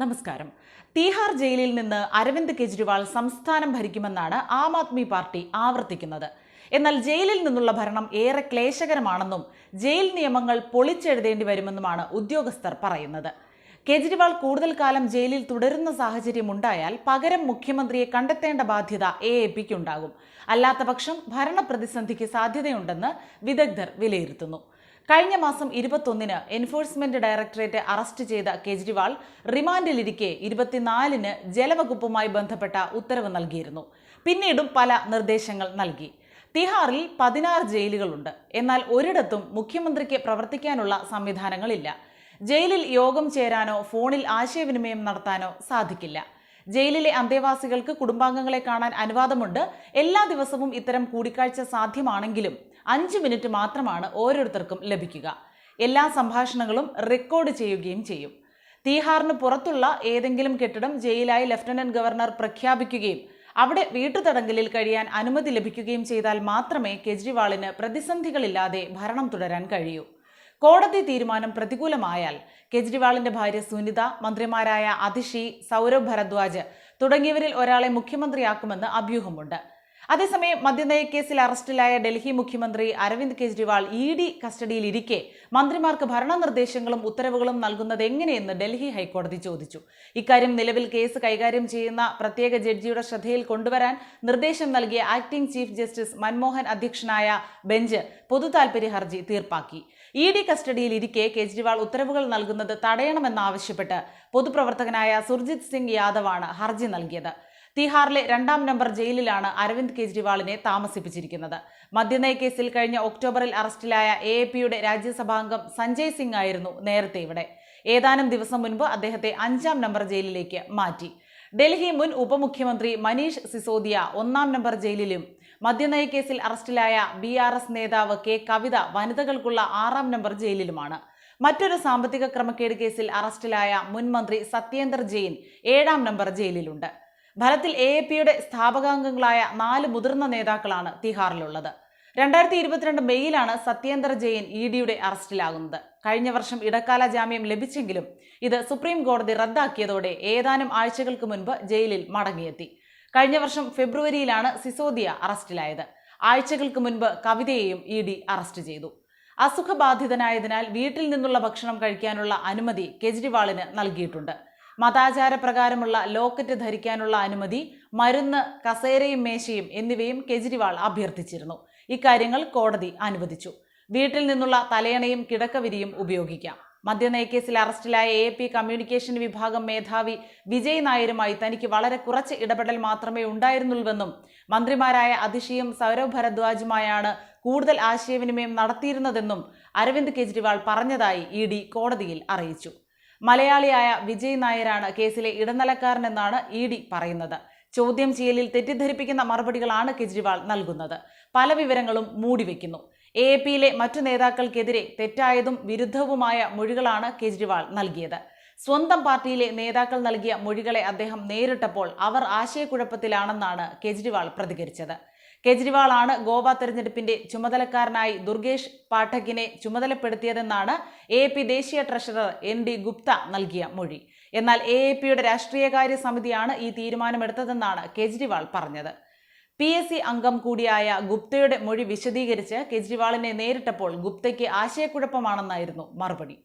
നമസ്കാരം. തീഹാർ ജയിലിൽ നിന്ന് അരവിന്ദ് കെജ്രിവാൾ സംസ്ഥാനം ഭരിക്കുമെന്നാണ് ആം ആദ്മി പാർട്ടി ആവർത്തിക്കുന്നത്. എന്നാൽ ജയിലിൽ നിന്നുള്ള ഭരണം ഏറെ ക്ലേശകരമാണെന്നും ജയിൽ നിയമങ്ങൾ പൊളിച്ചെഴുതേണ്ടി വരുമെന്നുമാണ് ഉദ്യോഗസ്ഥർ പറയുന്നത്. കെജ്രിവാൾ കൂടുതൽ കാലം ജയിലിൽ തുടരുന്ന സാഹചര്യം ഉണ്ടായാൽ പകരം മുഖ്യമന്ത്രിയെ കണ്ടെത്തേണ്ട ബാധ്യത എ എ പിക്കുണ്ടാകും അല്ലാത്തപക്ഷം ഭരണ പ്രതിസന്ധിക്ക് സാധ്യതയുണ്ടെന്ന് വിദഗ്ധർ വിലയിരുത്തുന്നു. കഴിഞ്ഞ മാസം ഇരുപത്തൊന്നിന് എൻഫോഴ്സ്മെന്റ് ഡയറക്ടറേറ്റ് അറസ്റ്റ് ചെയ്ത കേജ്രിവാൾ റിമാൻഡിലിരിക്കെ ഇരുപത്തിനാലിന് ജലവകുപ്പുമായി ബന്ധപ്പെട്ട ഉത്തരവ് നൽകിയിരുന്നു. പിന്നീടും പല നിർദ്ദേശങ്ങൾ നൽകി. തിഹാറിൽ പതിനാറ് ജയിലുകളുണ്ട്. എന്നാൽ ഒരിടത്തും മുഖ്യമന്ത്രിക്ക് പ്രവർത്തിക്കാനുള്ള സംവിധാനങ്ങളില്ല. ജയിലിൽ യോഗം ചേരാനോ ഫോണിൽ ആശയവിനിമയം നടത്താനോ സാധിക്കില്ല. ജയിലിലെ അന്തേവാസികൾക്ക് കുടുംബാംഗങ്ങളെ കാണാൻ അനുവാദമുണ്ട്. എല്ലാ ദിവസവും ഇത്തരം കൂടിക്കാഴ്ച സാധ്യമാണെങ്കിലും അഞ്ച് മിനിറ്റ് മാത്രമാണ് ഓരോരുത്തർക്കും ലഭിക്കുക. എല്ലാ സംഭാഷണങ്ങളും റെക്കോർഡ് ചെയ്യുകയും ചെയ്യും. തീഹാറിന് പുറത്തുള്ള ഏതെങ്കിലും കെട്ടിടം ജയിലായി ലഫ്റ്റനന്റ് ഗവർണർ പ്രഖ്യാപിക്കുകയും അവിടെ വീട്ടുതടങ്കലിൽ കഴിയാൻ അനുമതി ലഭിക്കുകയും ചെയ്താൽ മാത്രമേ കെജ്രിവാളിന് പ്രതിസന്ധികളില്ലാതെ ഭരണം തുടരാൻ കഴിയൂ. കോടതി തീരുമാനം പ്രതികൂലമായാൽ കെജ്രിവാളിന്റെ ഭാര്യ സുനിത മന്ത്രിമാരായ അതിഷി സൗരവ് ഭരദ്വാജ് തുടങ്ങിയവരിൽ ഒരാളെ മുഖ്യമന്ത്രിയാക്കുമെന്ന് അഭ്യൂഹമുണ്ട്. അതേസമയം മദ്യനയ കേസിൽ അറസ്റ്റിലായ ഡൽഹി മുഖ്യമന്ത്രി അരവിന്ദ് കെജ്രിവാൾ ഇ ഡി കസ്റ്റഡിയിലിരിക്കെ മന്ത്രിമാർക്ക് ഭരണനിർദ്ദേശങ്ങളും ഉത്തരവുകളും നൽകുന്നത് എങ്ങനെയെന്ന് ഡൽഹി ഹൈക്കോടതി ചോദിച്ചു. ഇക്കാര്യം നിലവിൽ കേസ് കൈകാര്യം ചെയ്യുന്ന പ്രത്യേക ജഡ്ജിയുടെ ശ്രദ്ധയിൽ കൊണ്ടുവരാൻ നിർദ്ദേശം നൽകിയ ആക്ടിംഗ് ചീഫ് ജസ്റ്റിസ് മൻമോഹൻ അധ്യക്ഷനായ ബെഞ്ച് പൊതുതാൽപര്യ ഹർജി തീർപ്പാക്കി. ഇ ഡി കസ്റ്റഡിയിലിരിക്കെ കെജ്രിവാൾ ഉത്തരവുകൾ നൽകുന്നത് തടയണമെന്നാവശ്യപ്പെട്ട് പൊതുപ്രവർത്തകനായ സുർജിത് സിംഗ് യാദവാണ് ഹർജി നൽകിയത്. തിഹാറിലെ രണ്ടാം നമ്പർ ജയിലിലാണ് അരവിന്ദ് കെജ്രിവാളിനെ താമസിപ്പിച്ചിരിക്കുന്നത്. മദ്യനയ കേസിൽ കഴിഞ്ഞ ഒക്ടോബറിൽ അറസ്റ്റിലായ എ എ പിയുടെ രാജ്യസഭാംഗം സഞ്ജയ് സിംഗ് ആയിരുന്നു നേരത്തെ ഇവിടെ. ഏതാനും ദിവസം മുൻപ് അദ്ദേഹത്തെ അഞ്ചാം നമ്പർ ജയിലിലേക്ക് മാറ്റി. ഡൽഹി മുൻ ഉപമുഖ്യമന്ത്രി മനീഷ് സിസോദിയ ഒന്നാം നമ്പർ ജയിലിലും മദ്യനയ കേസിൽ അറസ്റ്റിലായ ബി ആർ എസ് നേതാവ് കെ കവിത വനിതകൾക്കുള്ള ആറാം നമ്പർ ജയിലിലുമാണ്. മറ്റൊരു സാമ്പത്തിക ക്രമക്കേട് കേസിൽ അറസ്റ്റിലായ മുൻ മന്ത്രി സത്യേന്ദർ ജെയിൻ ഏഴാം നമ്പർ ജയിലിലുണ്ട്. ഫലത്തിൽ എ എ പിയുടെ സ്ഥാപകാംഗങ്ങളായ നാല് മുതിർന്ന നേതാക്കളാണ് തിഹാറിലുള്ളത്. രണ്ടായിരത്തി ഇരുപത്തിരണ്ട് മെയ്യിലാണ് സത്യേന്ദ്ര ജെയിൻ ഇ ഡിയുടെ അറസ്റ്റിലാകുന്നത്. കഴിഞ്ഞ വർഷം ഇടക്കാല ജാമ്യം ലഭിച്ചെങ്കിലും ഇത് സുപ്രീം കോടതി റദ്ദാക്കിയതോടെ ഏതാനും ആഴ്ചകൾക്ക് മുൻപ് ജയിലിൽ മടങ്ങിയെത്തി. കഴിഞ്ഞ വർഷം ഫെബ്രുവരിയിലാണ് സിസോദിയ അറസ്റ്റിലായത്. ആഴ്ചകൾക്ക് മുൻപ് കവിതയെയും ഇ ഡി അറസ്റ്റ് ചെയ്തു. അസുഖബാധിതനായതിനാൽ വീട്ടിൽ നിന്നുള്ള ഭക്ഷണം കഴിക്കാനുള്ള അനുമതി കെജ്രിവാളിന് നൽകിയിട്ടുണ്ട്. മതാചാര പ്രകാരമുള്ള ലോക്കറ്റ് ധരിക്കാനുള്ള അനുമതി മരുന്ന് കസേരയും മേശയും എന്നിവയും കെജ്രിവാൾ അഭ്യർത്ഥിച്ചിരുന്നു. ഇക്കാര്യങ്ങൾ കോടതി അനുവദിച്ചു. വീട്ടിൽ നിന്നുള്ള തലയണയും കിടക്കവിരിയും ഉപയോഗിക്കാം. മദ്യനയക്കേസിൽ അറസ്റ്റിലായ എ പി കമ്മ്യൂണിക്കേഷൻ വിഭാഗം മേധാവി വിജയ് നായരുമായി തനിക്ക് വളരെ കുറച്ച് ഇടപെടൽ മാത്രമേ ഉണ്ടായിരുന്നുള്ളൂവെന്നും മന്ത്രിമാരായ അതിഷിയും സൗരവ് ഭരദ്വാജുമായാണ് കൂടുതൽ ആശയവിനിമയം നടത്തിയിരുന്നതെന്നും അരവിന്ദ് കെജ്രിവാൾ പറഞ്ഞതായി ഇ കോടതിയിൽ അറിയിച്ചു. മലയാളിയായ വിജയ് നായരാണ് കേസിലെ ഇടനിലക്കാരനെന്നാണ് ഇ ഡി പറയുന്നത്. ചോദ്യം ചെയ്യലിൽ തെറ്റിദ്ധരിപ്പിക്കുന്ന മറുപടികളാണ് കെജ്രിവാൾ നൽകുന്നത്. പല വിവരങ്ങളും മൂടിവെക്കുന്നു എ പിയിലെ മറ്റു നേതാക്കൾക്കെതിരെ തെറ്റായതും വിരുദ്ധവുമായ മൊഴികളാണ് കെജ്രിവാൾ നൽകിയത്. സ്വന്തം പാർട്ടിയിലെ നേതാക്കൾ നൽകിയ മൊഴികളെ അദ്ദേഹം നേരിട്ടപ്പോൾ അവർ ആശയക്കുഴപ്പത്തിലാണെന്നാണ് കെജ്രിവാൾ പ്രതികരിച്ചത്. കെജ്രിവാളാണ് ഗോവ തെരഞ്ഞെടുപ്പിന്റെ ചുമതലക്കാരനായി ദുർഗേഷ് പാഠകിനെ ചുമതലപ്പെടുത്തിയതെന്നാണ് എ പി ദേശീയ ട്രഷറർ എൻ ഡി ഗുപ്ത നൽകിയ മൊഴി. എന്നാൽ എ എ പിയുടെ രാഷ്ട്രീയകാര്യ സമിതിയാണ് ഈ തീരുമാനമെടുത്തതെന്നാണ് കേജ്രിവാൾ പറഞ്ഞത്. പി എസ് സി അംഗം കൂടിയായ ഗുപ്തയുടെ മൊഴി വിശദീകരിച്ച് കേജ്രിവാളിനെ നേരിട്ടപ്പോൾ ഗുപ്തയ്ക്ക് ആശയക്കുഴപ്പമാണെന്നായിരുന്നു മറുപടി.